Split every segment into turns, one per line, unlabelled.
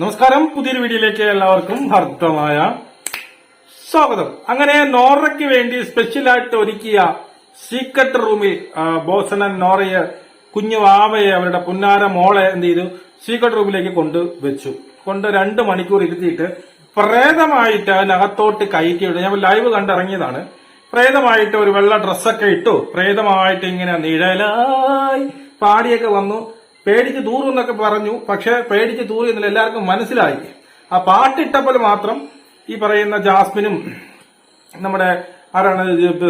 നമസ്കാരം. പുതിയൊരു വീഡിയോയിലേക്ക് എല്ലാവർക്കും ഹർദ്ദമായ സ്വാഗതം. അങ്ങനെ നോറയ്ക്ക് വേണ്ടി സ്പെഷ്യലായിട്ട് ഒരുക്കിയ സീക്രട്ട് റൂമിൽ ബോസനൻ നോറയെ കുഞ്ഞു വാവയെ അവരുടെ പുന്നാര മോളെ എന്ത് ചെയ്തു? സീക്രട്ട് റൂമിലേക്ക് കൊണ്ട് വെച്ചു. കൊണ്ട് രണ്ട് മണിക്കൂർ ഇരുത്തിയിട്ട് പ്രേതമായിട്ട് അതിനകത്തോട്ട് കയറ്റി വിട്ടു ഞാൻ ലൈവ് കണ്ടിറങ്ങിയതാണ് പ്രേതമായിട്ട് ഒരു വെള്ള ഡ്രസ്സൊക്കെ ഇട്ടു. പ്രേതമായിട്ട് ഇങ്ങനെ നിഴലായി പാടിയൊക്കെ വന്നു. പേടിച്ച് തൂറും എന്നൊക്കെ പറഞ്ഞു. പക്ഷെ പേടിച്ച് തൂറി എന്നില്ല എല്ലാവർക്കും മനസ്സിലായി. ആ പാട്ടിട്ടപ്പോൾ മാത്രം ഈ പറയുന്ന ജാസ്മിനും നമ്മുടെ ആരാണ്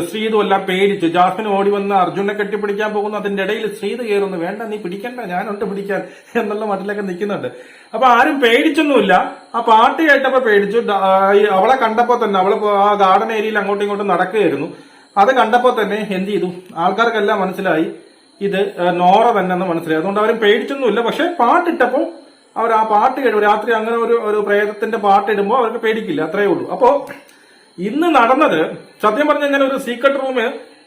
ശ്രീതും എല്ലാം പേടിച്ചു. ജാസ്മിൻ ഓടി വന്ന് അർജുനെ കെട്ടിപ്പിടിക്കാൻ പോകുന്നു. അതിന്റെ ഇടയിൽ ശ്രീതു കയറുന്നു. വേണ്ട നീ പിടിക്കണ്ട ഞാനുണ്ട് പിടിക്കാൻ എന്നുള്ള മട്ടിലൊക്കെ നിൽക്കുന്നുണ്ട്. അപ്പൊ ആരും പേടിച്ചൊന്നുമില്ല. ആ പാട്ട് കേട്ടപ്പോ പേടിച്ചു. അവളെ കണ്ടപ്പോ തന്നെ അവൾ ആ ഗാർഡൻ ഏരിയയിൽ അങ്ങോട്ടും ഇങ്ങോട്ടും നടക്കുകയായിരുന്നു. അത് കണ്ടപ്പോ തന്നെ എന്ത് ചെയ്തു? ആൾക്കാർക്കെല്ലാം മനസ്സിലായി. ഇത് നോറ തന്നെ എന്ന് മനസ്സിലായി. അതുകൊണ്ട് അവരും പേടിച്ചൊന്നുമില്ല. പക്ഷെ പാട്ടിട്ടപ്പോൾ അവർ ആ പാട്ട് കേട്ടു. രാത്രി അങ്ങനെ ഒരു ഒരു പ്രേതത്തിന്റെ പാട്ട് ഇടുമ്പോൾ അവർക്ക് പേടിക്കില്ല. അത്രയേ ഉള്ളൂ. അപ്പോ ഇന്ന് നടന്നത് സത്യം പറഞ്ഞ ഞാൻ ഒരു സീക്രട്ട് റൂം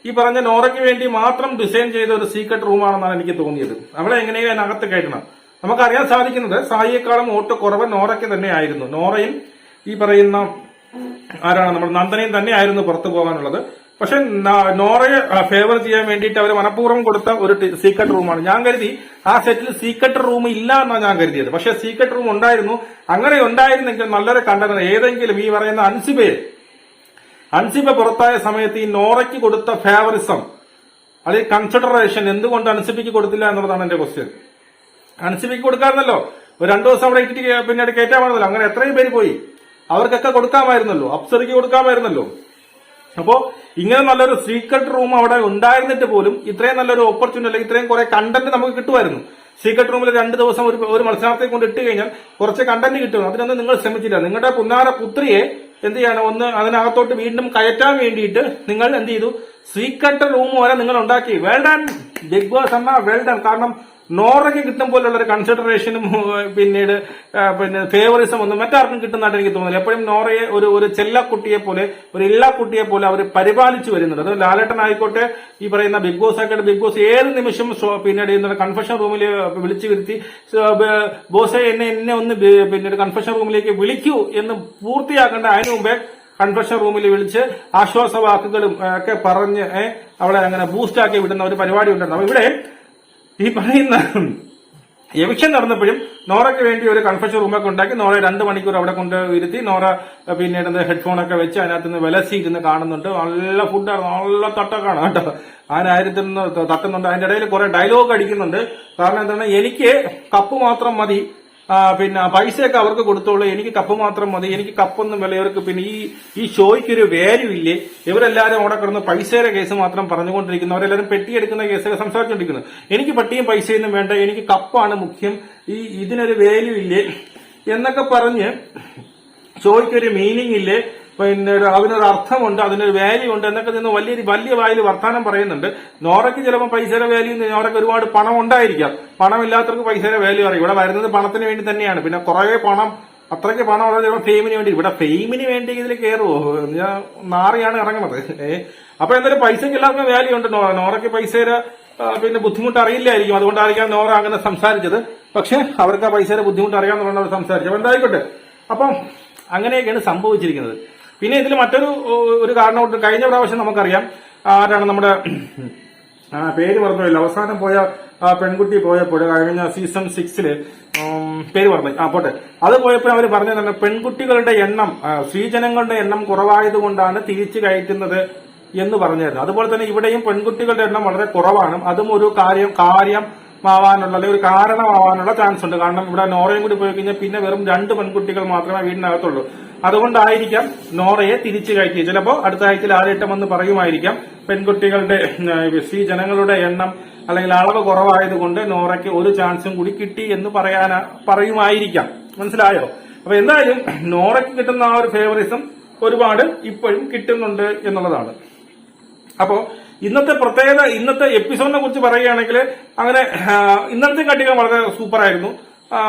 ഈ പറഞ്ഞ നോറയ്ക്ക് വേണ്ടി മാത്രം ഡിസൈൻ ചെയ്ത ഒരു സീക്രട്ട് റൂമാണെന്നാണ് എനിക്ക് തോന്നിയത്. അവളെ എങ്ങനെയും അതിനകത്ത് കയറ്റണം. നമുക്കറിയാൻ സാധിക്കുന്നത് സായിയേക്കാളും വോട്ട് കുറവ് നോറയ്ക്ക് തന്നെയായിരുന്നു നോറയും ഈ പറയുന്ന ആരാണ് നമ്മൾ നന്ദനയും തന്നെയായിരുന്നു പുറത്തു പോകാനുള്ളത്. പക്ഷെ നോറയെ ഫേവർ ചെയ്യാൻ വേണ്ടിയിട്ട് അവർ മനഃപൂർവം കൊടുത്ത ഒരു സീക്രട്ട് റൂമാണ് ഞാൻ കരുതി ആ സെറ്റിൽ സീക്രട്ട് റൂം ഇല്ല എന്നാണ് ഞാൻ കരുതിയത്. പക്ഷെ സീക്രട്ട് റൂം ഉണ്ടായിരുന്നു. അങ്ങനെ ഉണ്ടായിരുന്നെങ്കിൽ നല്ലൊരു കണ്ടത് ഏതെങ്കിലും ഈ പറയുന്ന അൻസിബയെ അൻസിബ പുറത്തായ സമയത്ത് ഈ നോറയ്ക്ക് കൊടുത്ത ഫേവറിസം അല്ലെങ്കിൽ കൺസിഡറേഷൻ എന്തുകൊണ്ട് അൻസിബിക്ക് കൊടുത്തില്ല എന്നുള്ളതാണ് എന്റെ ക്വസ്റ്റ്യൻ അൻസിബിക്ക് കൊടുക്കാറുണ്ടല്ലോ ഒരു രണ്ടു ദിവസം അവിടെ ഇട്ടിട്ട് പിന്നീട് കയറ്റാമായിരുന്നല്ലോ. അങ്ങനെ എത്രയും പേര് പോയി. അവർക്കൊക്കെ കൊടുക്കാമായിരുന്നല്ലോ. അപ്സറിക്ക് കൊടുക്കാമായിരുന്നല്ലോ. അപ്പോ ഇങ്ങനെ നല്ലൊരു സീക്രട്ട് റൂം അവിടെ ഉണ്ടായിരുന്നിട്ട് പോലും ഇത്രയും നല്ലൊരു ഓപ്പർച്യൂണിറ്റി അല്ലെങ്കിൽ ഇത്രയും കുറെ കണ്ടന്റ് നമുക്ക് കിട്ടുമായിരുന്നു. സീക്രട്ട് റൂമിൽ രണ്ട് ദിവസം ഒരു ഒരു മത്സരാർത്ഥിയെ കൊണ്ട് ഇട്ട് കഴിഞ്ഞാൽ കുറച്ച് കണ്ടന്റ് കിട്ടും. അതിനൊന്നും നിങ്ങൾ ശ്രമിച്ചില്ല. നിങ്ങളുടെ പുന്നാര പുത്രിയെ എന്ത് ചെയ്യണം? ഒന്ന് അതിനകത്തോട്ട് വീണ്ടും കയറ്റാൻ വേണ്ടിയിട്ട് നിങ്ങൾ എന്ത് ചെയ്തു? സീക്രട്ട് റൂം വരെ നിങ്ങൾ ഉണ്ടാക്കി. വെൽ ബിഗ് ബോസ് എന്ന വെൽ കാരണം നോറയ്ക്ക് കിട്ടും പോലുള്ള ഒരു കൺസിഡറേഷനും പിന്നീട് പിന്നെ ഫേവറിസം ഒന്നും മറ്റാർക്കും കിട്ടുന്നതായിട്ട് എനിക്ക് തോന്നുന്നില്ല. എപ്പോഴും നോറയെ ഒരു ഒരു ചെല്ലക്കുട്ടിയെ പോലെ ഒരു ഇല്ലാക്കുട്ടിയെ പോലെ അവർ പരിപാലിച്ചു വരുന്നുണ്ട്. അത് ലാലേട്ടൻ ആയിക്കോട്ടെ ഈ പറയുന്ന ബിഗ് ബോസ് ആയിക്കോട്ടെ ബിഗ് ബോസ് ഏത് നിമിഷം പിന്നീട് ഇന്നലെ കൺഫെഷൻ റൂമിൽ വിളിച്ചു വരുത്തി ബോസെ എന്നെ എന്നെ ഒന്ന് പിന്നീട് കൺഫെഷൻ റൂമിലേക്ക് വിളിക്കൂ എന്ന് പൂർത്തിയാക്കേണ്ട അതിനു മുമ്പേ കൺഫെഷൻ റൂമിൽ വിളിച്ച് ആശ്വാസ വാക്കുകളും ഒക്കെ പറഞ്ഞ് അവളെ അങ്ങനെ ബൂസ്റ്റ് ആക്കി വിടുന്ന ഒരു പരിപാടി ഉണ്ടായിരുന്നു. ഇവിടെ ഈ പറയുന്ന എവിക്ഷൻ നടന്നപ്പോഴും നോറയ്ക്ക് വേണ്ടി ഒരു കൺഫ്യൂഷൻ റൂമൊക്കെ ഉണ്ടാക്കി നോറ രണ്ട് മണിക്കൂർ അവിടെ കൊണ്ട് ഇരുത്തി നോറ പിന്നീട് എന്താ ഹെഡ്ഫോണൊക്കെ വെച്ച് അതിനകത്ത് നിന്ന് വിലസി ഇരുന്ന് കാണുന്നുണ്ട്. നല്ല ഫുഡാണ് നല്ല തട്ടൊക്കെയാണ് കേട്ടോ. അതിനായിരത്തിൽ നിന്ന് തട്ടുന്നുണ്ട്. അതിന്റെ ഇടയിൽ കുറെ ഡയലോഗ് അടിക്കുന്നുണ്ട്. കാരണം എന്താണ്? എനിക്ക് കപ്പ് മാത്രം മതി. പിന്നെ പൈസയൊക്കെ അവർക്ക് കൊടുത്തോളൂ. എനിക്ക് കപ്പ് മാത്രം മതി. എനിക്ക് കപ്പൊന്നും വില. ഇവർക്ക് പിന്നെ ഈ ഈ ഷോയ്ക്ക് ഒരു വാല്യൂ ഇല്ലേ? ഇവരെല്ലാരും അവിടെ കിടന്ന് പൈസയുടെ കേസ് മാത്രം പറഞ്ഞുകൊണ്ടിരിക്കുന്നു. അവരെല്ലാവരും പെട്ടിയെടുക്കുന്ന കേസൊക്കെ സംസാരിച്ചുകൊണ്ടിരിക്കുന്നു എനിക്ക് പട്ടിയും പൈസയൊന്നും വേണ്ട. എനിക്ക് കപ്പാണ് മുഖ്യം. ഈ ഇതിനൊരു വാല്യൂ ഇല്ലേ? എന്നൊക്കെ പറഞ്ഞ് ഷോയ്ക്കൊരു മീനിങ് ഇല്ലേ? പിന്നെ അതിനൊരു അർത്ഥമുണ്ട് അതിനൊരു വാല്യൂ ഉണ്ട് എന്നൊക്കെ നിന്ന് വലിയ വലിയ വായിൽ വർത്താനം പറയുന്നുണ്ട്. നോറയ്ക്ക് ചിലപ്പോൾ പൈസയുടെ വാല്യൂ നോറയ്ക്ക് ഒരുപാട് പണം ഉണ്ടായിരിക്കാം. പണമില്ലാത്തവർക്ക് പൈസയുടെ വാല്യൂ അറിയും. ഇവിടെ വരുന്നത് പണത്തിന് വേണ്ടി തന്നെയാണ്. പിന്നെ കുറെ പണം അത്രയ്ക്ക് പണം ഉള്ളത് ഫെയിമിന് വേണ്ടി. ഇവിടെ ഫെയിമിന് വേണ്ടി ഇതിൽ കയറുമോ ഞാൻ നാറിയാണ് ഇറങ്ങുന്നത്. ഏ? അപ്പൊ എന്തായാലും പൈസയ്ക്ക് എല്ലാവർക്കും വാല്യൂ ഉണ്ട്. നോറ നോറയ്ക്ക് പൈസയുടെ പിന്നെ ബുദ്ധിമുട്ട് അറിയില്ലായിരിക്കും. അതുകൊണ്ടായിരിക്കാം നോറ അങ്ങനെ സംസാരിച്ചത്. പക്ഷെ അവർക്ക് ആ പൈസയുടെ ബുദ്ധിമുട്ട് അറിയാമെന്നുള്ള അവർ സംസാരിച്ചു അപ്പൊ എന്തായിക്കോട്ടെ? അപ്പം അങ്ങനെയൊക്കെയാണ് സംഭവിച്ചിരിക്കുന്നത്. പിന്നെ ഇതിൽ മറ്റൊരു ഒരു കാരണമുണ്ട്. കഴിഞ്ഞ പ്രാവശ്യം നമുക്കറിയാം ആരാണ് നമ്മുടെ പേര് പറഞ്ഞില്ല അവസാനം പോയ പെൺകുട്ടി പോയപ്പോൾ കഴിഞ്ഞ സീസൺ സിക്സിൽ പേര് പറഞ്ഞു ആ പോട്ടെ. അത് പോയപ്പോൾ അവർ പറഞ്ഞത് തന്നെ പെൺകുട്ടികളുടെ എണ്ണം സ്ത്രീജനങ്ങളുടെ എണ്ണം കുറവായതുകൊണ്ടാണ് തിരിച്ചു കയറ്റുന്നത് എന്ന് പറഞ്ഞായിരുന്നു. അതുപോലെ തന്നെ ഇവിടെയും പെൺകുട്ടികളുടെ എണ്ണം വളരെ കുറവാണ്. അതും ഒരു കാര്യം കാര്യം ആവാനുള്ള അല്ലെങ്കിൽ ഒരു കാരണമാവാനുള്ള ചാൻസ് ഉണ്ട്. കാരണം ഇവിടെ നോറയും കൂടി പോയി കഴിഞ്ഞാൽ പിന്നെ വെറും രണ്ട് പെൺകുട്ടികൾ മാത്രമേ വീടിനകത്തുള്ളൂ. അതുകൊണ്ടായിരിക്കാം നോറയെ തിരിച്ചു കയറ്റിയത്. ചിലപ്പോൾ അടുത്ത ആഴ്ചയിൽ ആദ്യമായിട്ടെന്ന് പറയുമായിരിക്കാം പെൺകുട്ടികളുടെ സ്ത്രീ ജനങ്ങളുടെ എണ്ണം അല്ലെങ്കിൽ അളവ് കുറവായതുകൊണ്ട് നോറയ്ക്ക് ഒരു ചാൻസും കൂടി കിട്ടി എന്ന് പറയാൻ പറയുമായിരിക്കാം. മനസ്സിലായോ? അപ്പൊ എന്തായാലും നോറയ്ക്ക് കിട്ടുന്ന ആ ഒരു ഫേവറിസം ഒരുപാട് ഇപ്പോഴും കിട്ടുന്നുണ്ട് എന്നുള്ളതാണ്. അപ്പോ ഇന്നത്തെ പ്രത്യേകത ഇന്നത്തെ എപ്പിസോഡിനെ കുറിച്ച് പറയുകയാണെങ്കിൽ അങ്ങനെ ഇന്നത്തെ കട്ടികൾ വളരെ സൂപ്പറായിരുന്നു.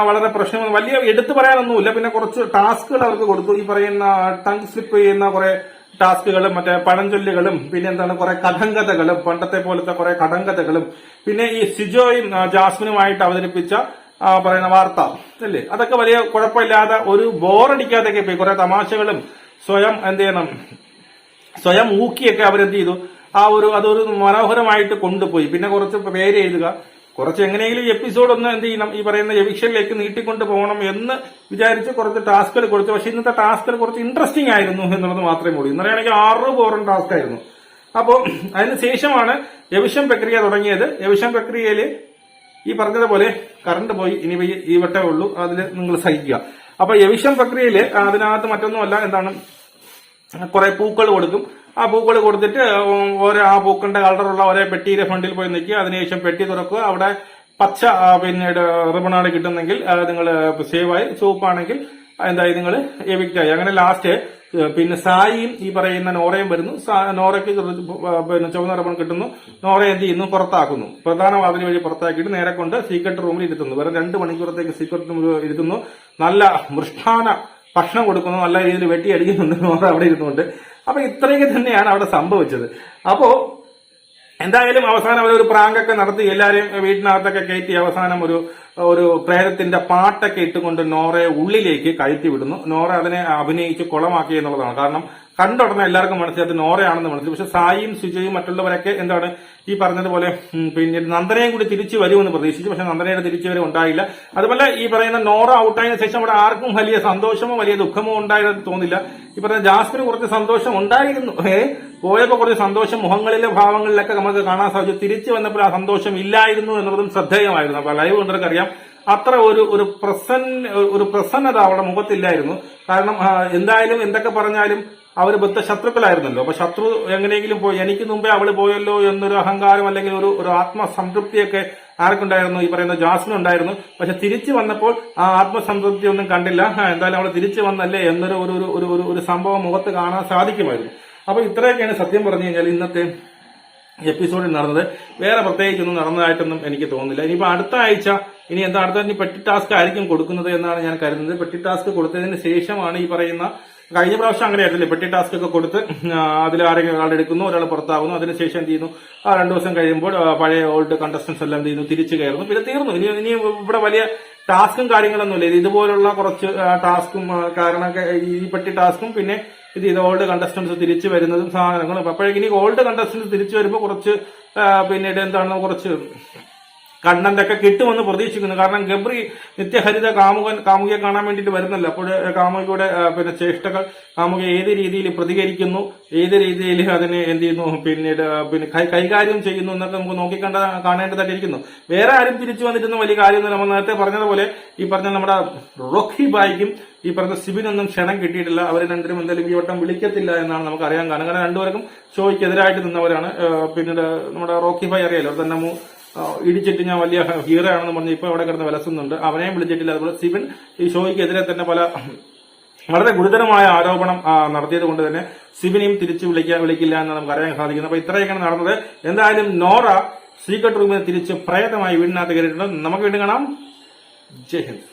വളരെ പ്രശ്നങ്ങൾ വലിയ എടുത്തു പറയാനൊന്നുമില്ല. പിന്നെ കുറച്ച് ടാസ്കുകൾ അവർക്ക് കൊടുത്തു. ഈ പറയുന്ന ടങ് സ്ലിപ്പ് ചെയ്യുന്ന കുറെ ടാസ്കുകളും മറ്റേ പഴഞ്ചൊല്ലുകളും പിന്നെ എന്താണ് കുറെ കഥങ്കഥകളും പണ്ടത്തെ പോലത്തെ കുറെ കഥങ്കഥകളും. പിന്നെ ഈ സിജോയും ജാസ്മിനുമായിട്ട് അവതരിപ്പിച്ച പറയുന്ന വാർത്ത അല്ലേ? അതൊക്കെ വലിയ കുഴപ്പമില്ലാതെ ഒരു ബോറടിക്കാതൊക്കെ പോയി. കുറെ തമാശകളും സ്വയം എന്ത് ചെയ്യണം സ്വയം ഊക്കിയൊക്കെ അവരെന്ത് ചെയ്തു? ആ ഒരു അതൊരു മനോഹരമായിട്ട് കൊണ്ടുപോയി. പിന്നെ കുറച്ച് പേര് എഴുതുക. കുറച്ച് എങ്ങനെയെങ്കിലും എപ്പിസോഡ് ഒന്ന് എന്ത് ചെയ്യണം? ഈ പറയുന്ന എവിക്ഷനിലേക്ക് നീട്ടിക്കൊണ്ട് പോകണം എന്ന് വിചാരിച്ച് കുറച്ച് ടാസ്കുകൾ കൊടുത്തു. പക്ഷെ ഇന്നത്തെ ടാസ്കുകൾ കുറച്ച് ഇൻട്രസ്റ്റിംഗ് ആയിരുന്നു എന്നുള്ളത് മാത്രമേ ഉള്ളൂ. ഇന്നലെയാണെങ്കിൽ ആറ് ബോറൻ ടാസ്ക് ആയിരുന്നു. അപ്പോൾ അതിന് ശേഷമാണ് എവിഷൻ പ്രക്രിയ തുടങ്ങിയത്. എവിഷൻ പ്രക്രിയയിൽ ഈ പറഞ്ഞതുപോലെ കറണ്ട് പോയി. ഇനി ഈ വട്ടേ ഉള്ളൂ. അതിൽ നിങ്ങൾ സഹിക്കുക. അപ്പൊ എവിഷൻ പ്രക്രിയയിൽ അതിനകത്ത് മറ്റൊന്നുമല്ല എന്താണ്? കുറെ പൂക്കൾ കൊടുക്കും. ആ പൂക്കൾ കൊടുത്തിട്ട് ഓരോ ആ പൂക്കളുടെ കളറുള്ള ഒരേ പെട്ടിയുടെ ഫണ്ടിൽ പോയി നിൽക്കുക. അതിനുശേഷം പെട്ടി തുറക്കുക. അവിടെ പച്ച പിന്നീട് റിബണാണ് കിട്ടുന്നെങ്കിൽ നിങ്ങൾ സേവായി സൂപ്പാണെങ്കിൽ എന്തായി നിങ്ങൾ എവിക്റ്റ് ആയി. അങ്ങനെ ലാസ്റ്റ് പിന്നെ സായിയും ഈ പറയുന്ന നോറയും വരുന്നു. നോറയ്ക്ക് പിന്നെ ചുവന്ന റിബൺ കിട്ടുന്നു. നോറ എന്ത് ചെയ്യുന്നു? പുറത്താക്കുന്നു. പ്രധാന വാതിൽ വഴി പുറത്താക്കിയിട്ട് നേരെ കൊണ്ട് സീക്രട്ട് റൂമിൽ ഇരുത്തുന്നു. വേറെ രണ്ട് മണിക്കൂറത്തേക്ക് സീക്രട്ട് റൂമിൽ ഇരുത്തുന്നു. നല്ല മൃഷ്ടാന ഭക്ഷണം കൊടുക്കുന്നു നല്ല രീതിയിൽ വെട്ടി അടിക്കുന്നുണ്ട് നോറ അവിടെ ഇരുന്നുകൊണ്ട്. അപ്പൊ ഇത്രയൊക്കെ തന്നെയാണ് അവിടെ സംഭവിച്ചത്. അപ്പോ എന്തായാലും അവസാനം അവരൊരു പ്രാങ്കൊക്കെ നടത്തി എല്ലാവരെയും വീട്ടിനകത്തൊക്കെ കയറ്റി അവസാനം ഒരു ഒരു പ്രേതത്തിന്റെ പാട്ടൊക്കെ ഇട്ടുകൊണ്ട് നോറയെ ഉള്ളിലേക്ക് കയറ്റി വിടുന്നു. നോറ അതിനെ അഭിനയിച്ച് കുളമാക്കി എന്നുള്ളതാണ്. കാരണം കണ്ടുടനെ എല്ലാവർക്കും മനസ്സിലായത് നോറയാണെന്ന് മനസ്സിലായി. പക്ഷെ സായിയും സുജയും മറ്റുള്ളവരൊക്കെ എന്താണ് ഈ പറഞ്ഞതുപോലെ പിന്നെ നന്ദനയും കൂടി തിരിച്ചു വരുമെന്ന് പ്രതീക്ഷിച്ചു. പക്ഷെ നന്ദനയുടെ തിരിച്ചു വരും ഉണ്ടായില്ല. അതുപോലെ ഈ പറയുന്ന നോറ ഔട്ടായതിനു ശേഷം അവിടെ ആർക്കും വലിയ സന്തോഷമോ വലിയ ദുഃഖമോ ഉണ്ടായതെന്ന് തോന്നില്ല. ഈ പറയുന്ന ജാസ്മിന് കുറച്ച് സന്തോഷം ഉണ്ടായിരുന്നു. ഏ? പോയപ്പോ കുറച്ച് സന്തോഷം മുഖങ്ങളിലെ ഭാവങ്ങളിലൊക്കെ നമുക്ക് കാണാൻ സാധിച്ചു. തിരിച്ചു വന്നപ്പോൾ ആ സന്തോഷം ഇല്ലായിരുന്നു എന്നുള്ളതും ശ്രദ്ധേയമായിരുന്നു. അപ്പൊ ലൈവ് കണ്ടവർക്കറിയാം അത്ര ഒരു ഒരു പ്രസന്ന ഒരു പ്രസന്നത അവിടെ മുഖത്തില്ലായിരുന്നു. കാരണം എന്തായാലും എന്തൊക്കെ പറഞ്ഞാലും അവർ ബദ്ധ ശത്രുക്കളായിരുന്നല്ലോ. അപ്പൊ ശത്രു എങ്ങനെയെങ്കിലും പോയി. എനിക്ക് മുമ്പേ അവൾ പോയല്ലോ എന്നൊരു അഹങ്കാരം അല്ലെങ്കിൽ ഒരു ഒരു ആത്മസംതൃപ്തിയൊക്കെ ആർക്കുണ്ടായിരുന്നു? ഈ പറയുന്ന ജാസ്മിൻ ഉണ്ടായിരുന്നു. പക്ഷെ തിരിച്ചു വന്നപ്പോൾ ആ ആത്മസംതൃപ്തി ഒന്നും കണ്ടില്ല. എന്തായാലും അവൾ തിരിച്ചു വന്നല്ലേ എന്നൊരു ഒരു ഒരു- ഒരു ഒരു സംഭവം മുഖത്ത് കാണാൻ സാധിക്കുമായിരുന്നു. അപ്പൊ ഇത്രയൊക്കെയാണ് സത്യം പറഞ്ഞു കഴിഞ്ഞാൽ ഇന്നത്തെ എപ്പിസോഡിൽ നടന്നത്. വേറെ പ്രത്യേകിച്ചൊന്നും നടന്നതായിട്ടൊന്നും എനിക്ക് തോന്നുന്നില്ല. ഇനിയിപ്പോ അടുത്ത ആഴ്ച ഇനി എന്താ അടുത്ത പെട്ടി ടാസ്ക് ആയിരിക്കും കൊടുക്കുന്നത് എന്നാണ് ഞാൻ കരുതുന്നത്. പെട്ടി ടാസ്ക് കൊടുത്തതിന് ശേഷമാണ് ഈ പറയുന്ന കഴിഞ്ഞ പ്രാവശ്യം അങ്ങനെയായിരുന്നു ലിബർട്ടി ടാസ്ക് ഒക്കെ കൊടുത്ത് അതിൽ ആരെങ്കിലും ഒരാൾ എടുക്കുന്നു ഒരാൾ പുറത്താകുന്നു അതിനുശേഷം എന്ത് ചെയ്യുന്നു? ആ രണ്ടു ദിവസം കഴിയുമ്പോൾ പഴയ ഓൾഡ് കണ്ടസ്റ്റൻസ് എല്ലാം എന്ത് ചെയ്യുന്നു? തിരിച്ചു കയറുന്നു. പിന്നെ തീർന്നു. ഇനി ഇനി ഇവിടെ വലിയ ടാസ്കും കാര്യങ്ങളൊന്നുമില്ല ഇത് ഇതുപോലുള്ള കുറച്ച് ടാസ്കും കാരണം ഈ പെട്ടി ടാസ്കും പിന്നെ ഇത് ഇത് ഓൾഡ് കണ്ടസ്റ്റൻസ് തിരിച്ചു വരുന്നതും സാധനങ്ങളും. അപ്പോഴേക്കും ഇനി ഓൾഡ് കണ്ടസ്റ്റൻസ് തിരിച്ചു വരുമ്പോൾ കുറച്ച് പിന്നീട് എന്താണ്? കുറച്ച് കണ്ടന്റ് ഒക്കെ കിട്ടുമെന്ന് പ്രതീക്ഷിക്കുന്നു. കാരണം ഗബ്രി നിത്യഹരിത കാമുകൻ കാമുകയെ കാണാൻ വേണ്ടിയിട്ട് വരുന്നല്ലോ അപ്പോൾ കാമുകയുടെ പിന്നെ ചേഷ്ടകൾ കാമുക ഏത് രീതിയിൽ പ്രതികരിക്കുന്നു ഏത് രീതിയിൽ അതിനെ എന്ത് ചെയ്യുന്നു പിന്നീട് പിന്നെ കൈകാര്യം ചെയ്യുന്നു എന്നൊക്കെ നമുക്ക് നോക്കിക്കണ്ട കാണേണ്ടതായിട്ടിരിക്കുന്നു. വേറെ ആരും തിരിച്ചു വന്നിട്ടൊന്നും വലിയ കാര്യമൊന്നും നമ്മൾ നേരത്തെ പറഞ്ഞതുപോലെ ഈ പറഞ്ഞ നമ്മുടെ റോക്കി ബായിക്കും ഈ പറഞ്ഞ സിബിനൊന്നും ക്ഷണം കിട്ടിയിട്ടില്ല. അവർ രണ്ടുപേരും എന്തായാലും ഈ വട്ടം വിളിക്കത്തില്ല എന്നാണ് നമുക്ക് അറിയാൻ കാരണം. കാരണം രണ്ടുപേർക്കും ഷോയ്ക്ക് എതിരായിട്ട് നിന്നവരാണ് പിന്നീട് നമ്മുടെ റോക്കി ബായി അറിയാലോ? തന്നെ ഇടിച്ചിട്ട് ഞാൻ വലിയ ഹീറോ ആണെന്ന് പറഞ്ഞ് ഇപ്പൊ അവിടെ കിടന്ന് വിലസുന്നുണ്ട്. അവനെയും വിളിച്ചിട്ടില്ല. അതുപോലെ സിബിൻ ഈ ഷോയ്ക്കെതിരെ തന്നെ പല വളരെ ഗുരുതരമായ ആരോപണം നടത്തിയത് കൊണ്ട് തന്നെ സിബിനെയും തിരിച്ചു വിളിക്കാൻ വിളിക്കില്ല എന്ന് നമുക്ക് അറിയാൻ സാധിക്കുന്നു അപ്പൊ ഇത്രയൊക്കെയാണ് നടന്നത്. എന്തായാലും നോറ സീക്രട്ട് റൂമിൽ തിരിച്ച് പ്രേതമായി വീടിനകത്ത് കയറിയിട്ടുണ്ട്. നമുക്ക് വീണ്ടും കാണാം. ജയ് ഹിന്ദ്.